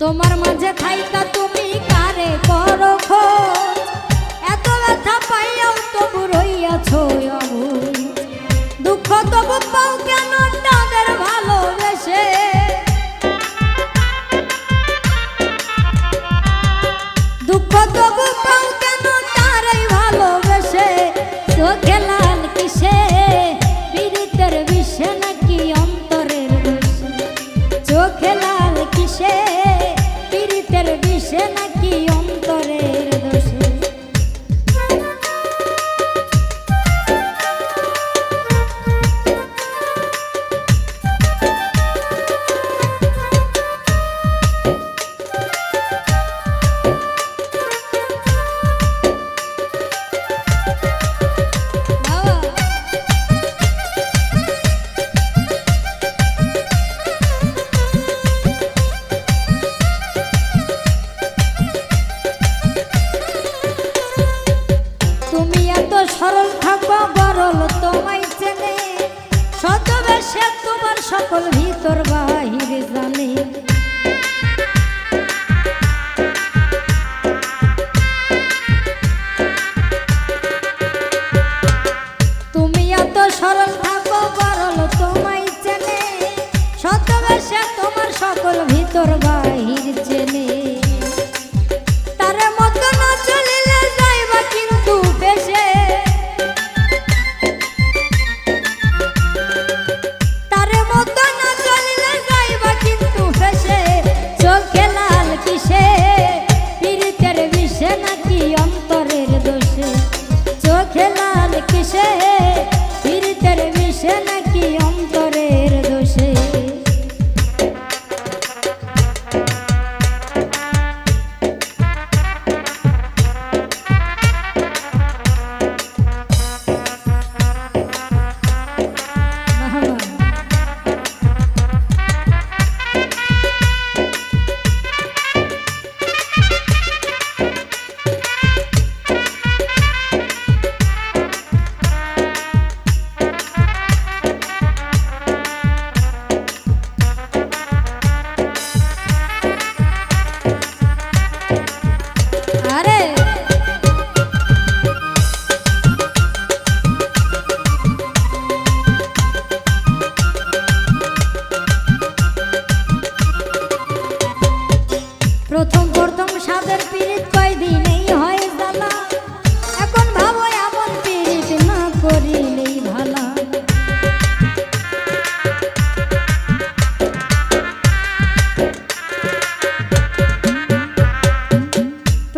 তোমার মাঝে থাইকা তুমি কারে করো খোঁজ এত ব্যথা পাইয়াও তবু রইয়াছো দুঃখ তবু সে তোমার সকল ভিতর বাহিরে জানে। তুমি এত সরল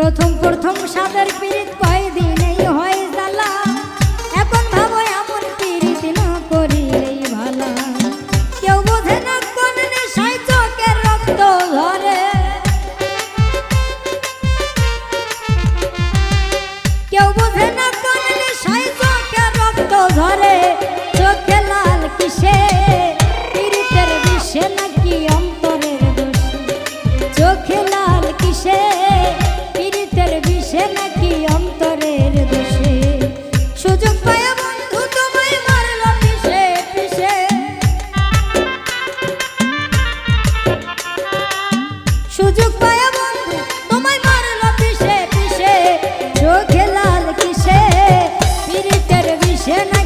প্রথম প্রথম সাদের পীড়িত কয়দিন llena